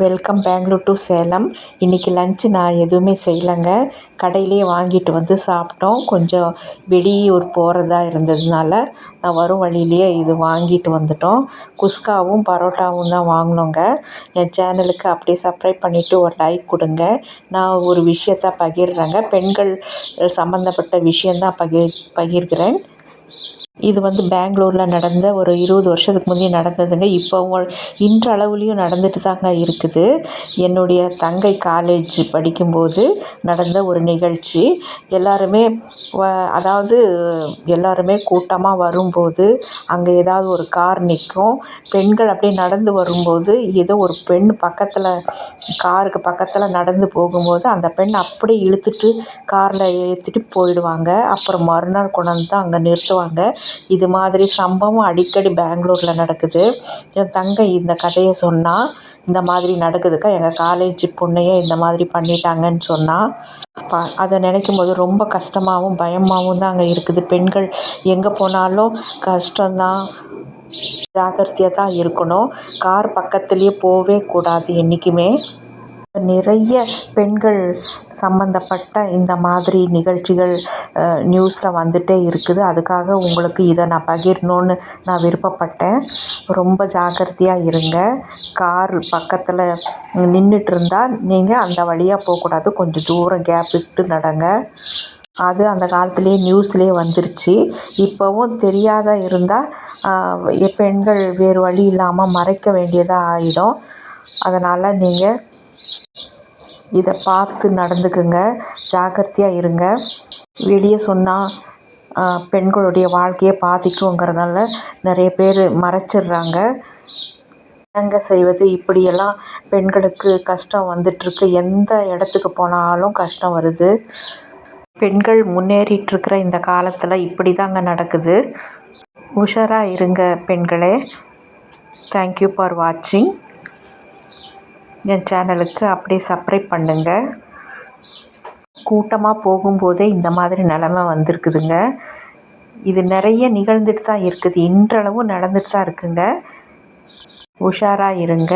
Welcome Bangalore to Salem இன்றைக்கி lunch நான் எதுவுமே செய்யலைங்க. கடையிலேயே வாங்கிட்டு வந்து சாப்பிட்டோம். கொஞ்சம் வெளியூர் போகிறதா இருந்ததுனால நான் வரும் வழியிலேயே இது வாங்கிட்டு வந்துட்டோம். குஸ்காவும் பரோட்டாவும் தான் வாங்கினோங்க. என் சேனலுக்கு அப்படியே சப்ஸ்கிரைப் பண்ணிவிட்டு ஒரு லைக் கொடுங்க. நான் ஒரு விஷயத்தை பகிர்றேங்க. பெண்கள் சம்மந்தப்பட்ட விஷயந்தான் பகிர் பகிர்கிறேன். இது வந்து பெங்களூரில் நடந்த ஒரு இருபது வருஷத்துக்கு முந்தைய நடந்ததுங்க. இப்போ இன்றளவுலேயும் நடந்துட்டு தாங்க இருக்குது. என்னுடைய தங்கை காலேஜ் படிக்கும்போது நடந்த ஒரு நிகழ்ச்சி. எல்லாருமே வ அதாவது எல்லாருமே கூட்டமாக வரும்போது அங்கே ஏதாவது ஒரு கார் நிற்கும் பெண்கள் அப்படியே நடந்து வரும்போது ஏதோ ஒரு பெண் பக்கத்தில் காருக்கு பக்கத்தில் நடந்து போகும்போது அந்த பெண் அப்படியே இழுத்துட்டு காரில் ஏற்றிட்டு போயிடுவாங்க. அப்புறம் மறுநாள் கொண்டாந்து தான் அங்கே நிறுத்துவாங்க. இது மாதிரி சம்பவம் அடிக்கடி பெங்களூரில் நடக்குது. என் தங்கை இந்த கதையை சொன்னால் இந்த மாதிரி நடக்குதுக்கா? எங்கள் காலேஜ் பொண்ணையே இந்த மாதிரி பண்ணிட்டாங்கன்னு சொன்னால் ப அதை நினைக்கும் போது ரொம்ப கஷ்டமாகவும் பயமாகவும் தான் அங்கே இருக்குது. பெண்கள் எங்கே போனாலும் கஷ்டம்தான் ஜாக்கிரதையாக தான் இருக்கணும். கார் பக்கத்துலேயே போகவே கூடாது என்றைக்குமே நிறைய பெண்கள் சம்மந்தப்பட்ட இந்த மாதிரி நிகழ்ச்சிகள் நியூஸில் வந்துகிட்டே இருக்குது. அதுக்காக உங்களுக்கு இதை நான் பகிரணுன்னு நான் விருப்பப்பட்டேன். ரொம்ப ஜாக்கிரதையாக இருங்க. கார் பக்கத்தில் நின்றுட்டு இருந்தால் நீங்கள் அந்த வழியாக போகக்கூடாது. கொஞ்சம் தூரம் கேப் விட்டு நடங்க. அது அந்த காலத்துலேயே நியூஸ்லேயே வந்துருச்சு. இப்போவும் தெரியாத இருந்தால் பெண்கள் வேறு வழி இல்லாமல் மறைக்க வேண்டியதாக ஆகிடும் அதனால் நீங்கள் இதை பார்த்து நடந்துக்குங்க. ஜாக்கிரதையாக இருங்க. வெளியே சொன்னால் பெண்களுடைய வாழ்க்கையை பாதிக்குங்கிறதால நிறைய பேர் மறைச்சிடுறாங்க. என்னங்க செய்வது இப்படியெல்லாம் பெண்களுக்கு கஷ்டம் வந்துட்டுருக்கு. எந்த இடத்துக்கு போனாலும் கஷ்டம் வருது. பெண்கள் முன்னேறிட்டுருக்கிற இந்த காலத்தில் இப்படி தாங்க நடக்குது. உஷாராக இருங்க பெண்களே. தேங்க்யூ ஃபார் வாட்சிங் என் சேனலுக்கு அப்படியே சப்ரைப் பண்ணுங்கள் கூட்டமாக போகும்போதே இந்த மாதிரி நிலமை வந்திருக்குதுங்க. இது நிறைய நிகழ்ந்துட்டு தான் இருக்குது. இன்றளவும் நடந்துட்டு தான் இருக்குங்க. உஷாராக இருங்க.